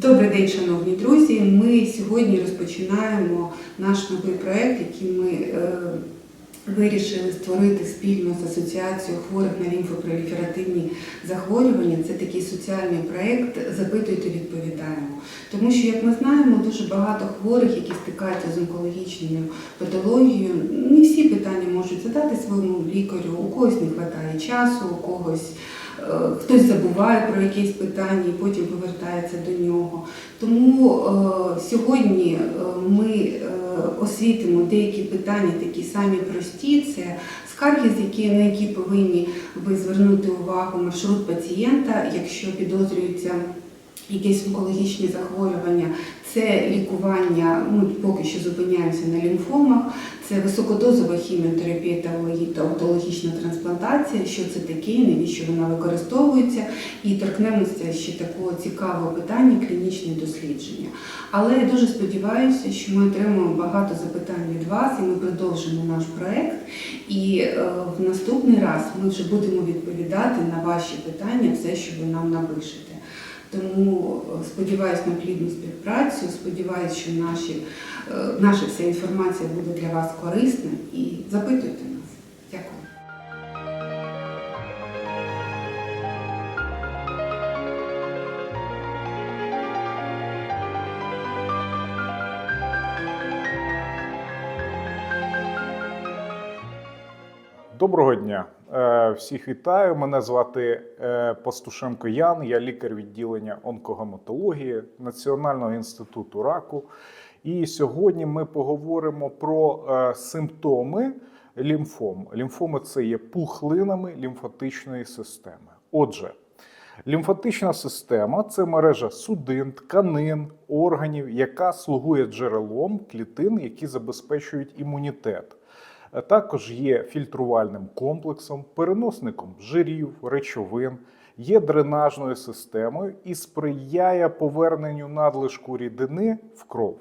Добрий день, шановні друзі. Ми сьогодні розпочинаємо наш новий проект, який ми е, вирішили створити спільно з асоціацією хворих на лімфопроліферативні захворювання. Це такий соціальний проект Запитуйте, відповідаємо. Тому що, як ми знаємо, дуже багато хворих, які стикаються з онкологічною патологією, не всі питання можуть задати своєму лікарю. У когось не вистачає часу, у когось. Е, Хтось забуває про якесь питання і потім повертається до нього. Тому е, сьогодні е, ми освітимо деякі питання, такі самі прості. Це скарги, на які повинні ви звернути увагу маршрут пацієнта, якщо підозрюється якесь онкологічне захворювання, це лікування, ну поки що зупиняємося на лімфомах, це високодозова хіміотерапія та ологі- та трансплантація, що це таке, навіщо вона використовується, і торкнемося ще такого цікавого питання клінічне дослідження. Але я дуже сподіваюся, що ми отримаємо багато запитань від вас, і ми продовжимо наш проект. І е, в наступний раз ми вже будемо відповідати на ваші питання, все, що ви нам напишете. Тому е, сподіваюся на плідну співпрацю, сподіваюся, що наші, е, наша вся інформація буде для вас корисна і запитуйте нас. Дякую. Доброго дня. Е, Всіх вітаю. Мене звати е, Пастушенко Ян. Я лікар відділення онкогематології Національного інституту раку. І сьогодні ми поговоримо про е, симптоми лімфом. Лімфоми це є пухлинами лімфатичної системи. Отже, лімфатична система це мережа судин, тканин, органів, яка слугує джерелом клітин, які забезпечують імунітет. Е, Також є фільтрувальним комплексом, переносником жирів, речовин, є дренажною системою і сприяє поверненню надлишку рідини в кров.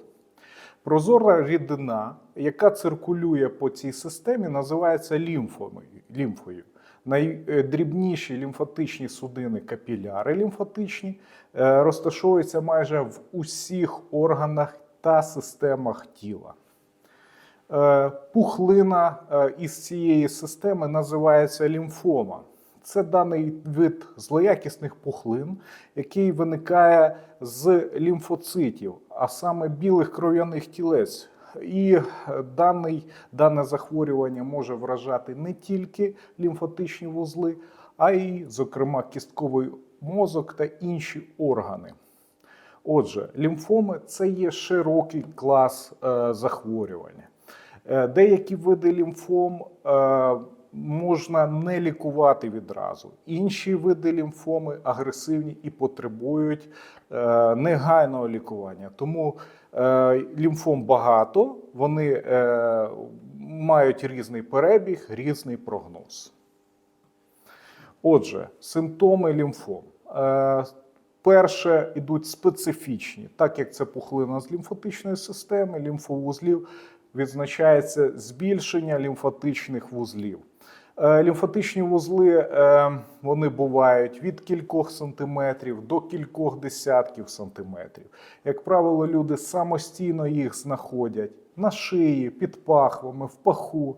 Прозора рідина, яка циркулює по цій системі, називається лімфою. Найдрібніші лімфатичні судини капіляри лімфатичні е, розташовуються майже в усіх органах та системах тіла. Е, Пухлина е, із цієї системи називається лімфома. Це даний вид злоякісних пухлин, який виникає з лімфоцитів, а саме білих кров'яних тілець. І е, даний, дане захворювання може вражати не тільки лімфатичні вузли, а й, зокрема, кістковий мозок та інші органи. Отже, лімфоми це є широкий клас е, захворювання. Е, Деякі види лімфом е, можна не лікувати відразу. Інші види лімфоми агресивні і потребують е, негайного лікування. Тому лімфом багато, вони мають різний перебіг, різний прогноз. Отже, симптоми лімфом. Перше йдуть специфічні, так як це пухлина з лімфатичної системи, лімфовузлів відзначається збільшення лімфатичних вузлів. Е, Лімфатичні вузли е, вони бувають від кількох сантиметрів до кількох десятків сантиметрів. Як правило, люди самостійно їх знаходять на шиї, під пахвами, в паху.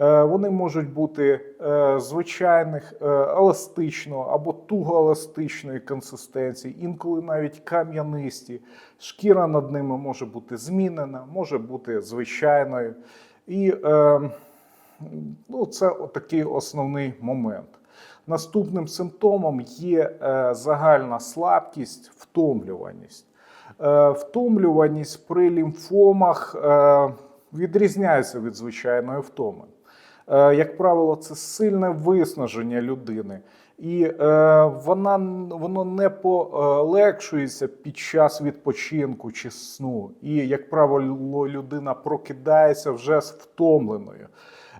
Е, Вони можуть бути е, звичайних е, еластичного або тугоеластичної консистенції, інколи навіть кам'янисті. Шкіра над ними може бути змінена, може бути звичайною. І ну, це такий основний момент. Наступним симптомом є загальна слабкість, втомлюваність. Втомлюваність при лімфомах відрізняється від звичайної втоми. Е, Як правило, це сильне виснаження людини, і е, вона воно не полегшується під час відпочинку чи сну. І, як правило, людина прокидається вже з втомленою.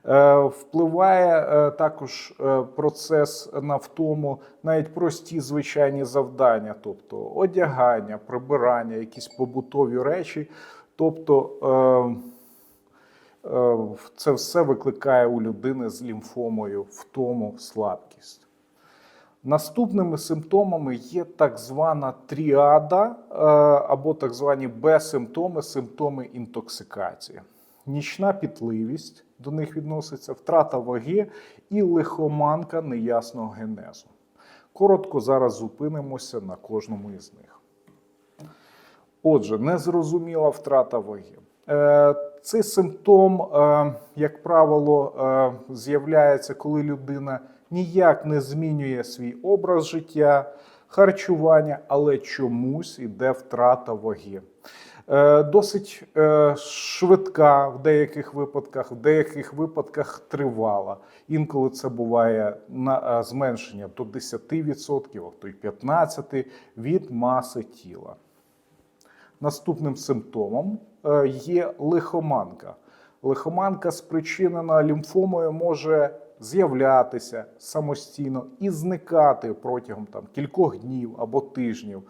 Е, Впливає також процес на втому навіть прості звичайні завдання, тобто одягання, прибирання, якісь побутові речі. Тобто це все викликає у людини з лімфомою втому слабкість. Наступними симптомами є так звана тріада е, або так звані Б-симптоми, симптоми інтоксикації. Нічна пітливість до них відноситься, втрата ваги і лихоманка неясного генезу. Коротко зараз зупинимося на кожному із них. Отже, незрозуміла втрата ваги. Цей симптом, е, як правило, е, з'являється, коли людина ніяк не змінює свій образ життя, харчування, але чомусь іде втрата ваги. Е, Досить швидка в деяких випадках, в деяких випадках тривала. Інколи це буває на зменшення до 10%, а то й 15% від маси тіла. Наступним симптомом є лихоманка. Лихоманка, спричинена лімфомою, може з'являтися самостійно і зникати протягом там, кількох днів або тижнів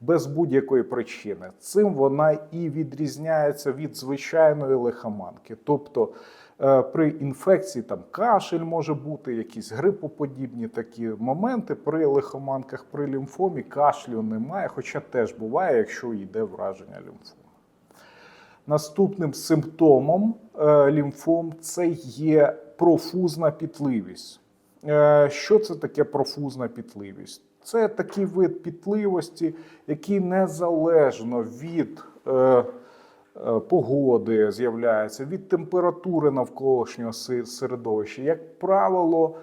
без будь-якої причини. Цим вона і відрізняється від звичайної лихоманки. Тобто е, при інфекції там кашель може бути, якісь грипоподібні такі моменти. При лихоманках, при лімфомі кашлю немає, хоча теж буває, якщо йде враження лімфоми. Наступним симптомом е, лімфом це є профузна пітливість. Е, Що це таке профузна пітливість? Це такий вид пітливості, який незалежно від е, погоди з'являється, від температури навколишнього середовища. Як правило,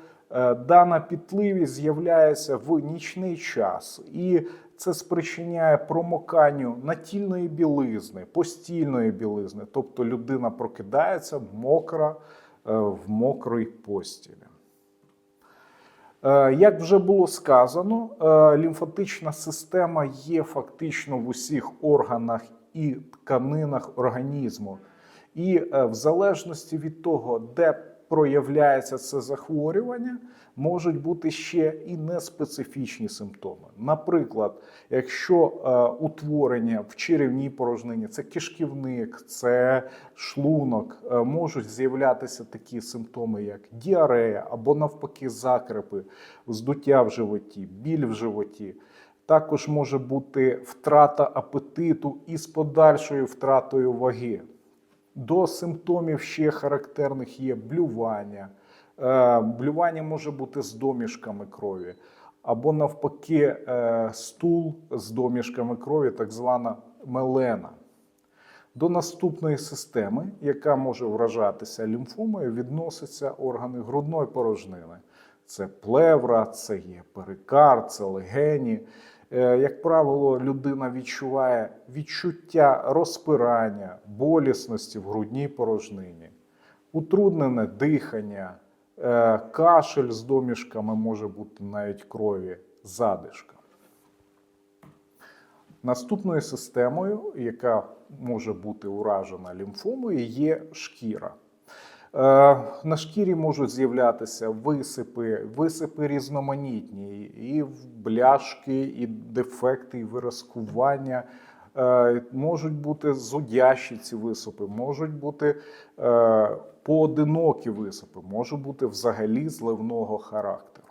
дана пітливість з'являється в нічний час, і це спричиняє промоканню натільної білизни, постільної білизни. Тобто людина прокидається мокра е, в мокрій постілі. Е, Як вже було сказано, е, лімфатична система є фактично в усіх органах і тканинах організму. І е, в залежності від того, де проявляється це захворювання, можуть бути ще і неспецифічні симптоми. Наприклад, якщо е, утворення в черевній порожнині, це кишківник, це шлунок, е, можуть з'являтися такі симптоми, як діарея або навпаки закрепи, вздуття в животі, біль в животі. Також може бути втрата апетиту із подальшою втратою ваги. До симптомів ще характерних є блювання. Е, Блювання може бути з домішками крові, або навпаки, е, стул з домішками крові, так звана мелена. До наступної системи, яка може вражатися лімфомою, відносяться органи грудної порожнини. Це плевра, це є перикард, це легені. Е, Як правило, людина відчуває відчуття розпирання, болісності в грудній порожнині, утруднене дихання, е, кашель з домішками може бути навіть крові, задишка. Наступною системою, яка може бути уражена лімфомою, є шкіра. Е, На шкірі можуть з'являтися висипи, висипи різноманітні, і бляшки, і дефекти, і виразкування. Е, Можуть бути зудящі ці висипи, можуть бути е, поодинокі висипи, можуть бути взагалі зливного характеру.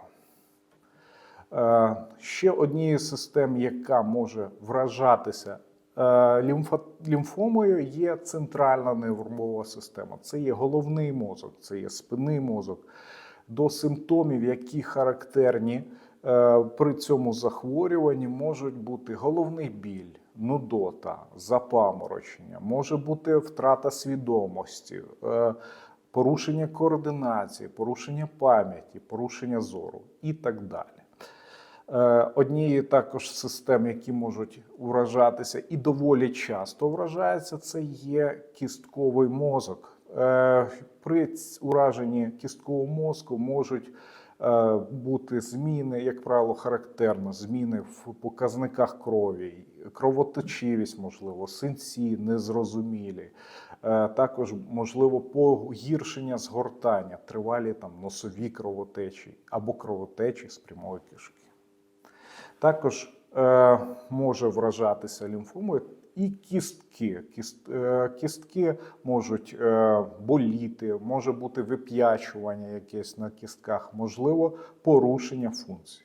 Ще однією систем, яка може вражатися лімфомою, є центральна нервова система. Це є головний мозок, це є спинний мозок. До симптомів, які характерні е, при цьому захворюванні, можуть бути головний біль, нудота, запаморочення, може бути втрата свідомості. е, Порушення координації, порушення пам'яті, порушення зору і так далі. Е, Однією також систем, які можуть вражатися і доволі часто вражаються, це є кістковий мозок. Е, При ураженні кісткового мозку можуть е, бути зміни, як правило, характерно, зміни в показниках крові, кровоточивість, можливо, синці незрозумілі. Також можливо погіршення згортання, тривалі там носові кровотечі або кровотечі з прямої кишки. Також е, може вражатися лімфомою і кістки. Кіст, е, кістки можуть е, боліти, може бути вип'ячування якесь на кістках, можливо, порушення функцій.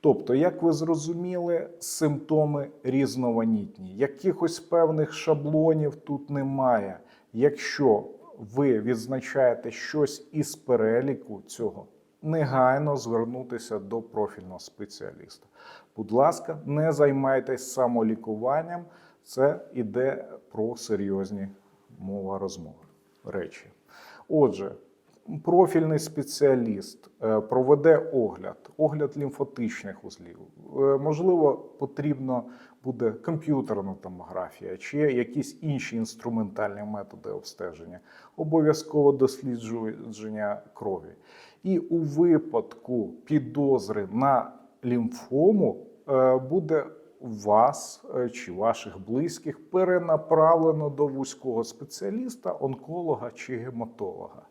Тобто, як ви зрозуміли, симптоми різноманітні. Якихось певних шаблонів тут немає. Якщо ви відзначаєте щось із переліку цього, негайно звернутися до профільного спеціаліста. Будь ласка, не займайтесь самолікуванням. Це іде про серйозні мова розмови речі. Отже, профільний спеціаліст е, проведе огляд, огляд лімфотичних узлів. Е, Можливо, потрібно буде комп'ютерна томографія чи якісь інші інструментальні методи обстеження, обов'язково дослідження крові. І у випадку підозри на лімфому е, буде вас е, чи ваших близьких перенаправлено до вузького спеціаліста, онколога чи гематолога.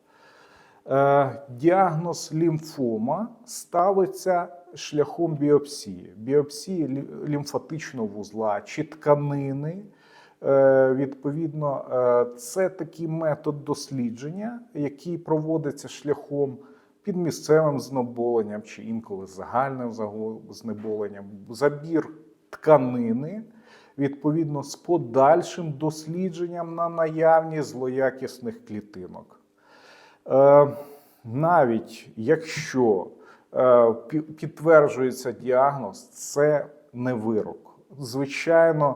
Е, Діагноз лімфома ставиться шляхом біопсії, біопсії лімфатичного вузла чи тканини. Відповідно, це такий метод дослідження, який проводиться шляхом під місцевим знеболенням чи інколи загальним знеболенням, забір тканини, відповідно, з подальшим дослідженням на наявність злоякісних клітинок. Е, навіть якщо е, підтверджується діагноз, це не вирок. Звичайно,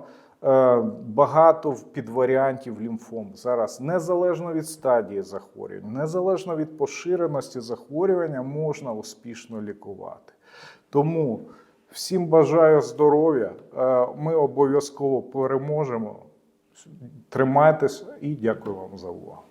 багато в- підваріантів лімфом зараз, незалежно від стадії захворювання, незалежно від поширеності захворювання, можна успішно лікувати. Тому всім бажаю здоров'я. Е, Ми обов'язково переможемо. Тримайтесь і дякую вам за увагу.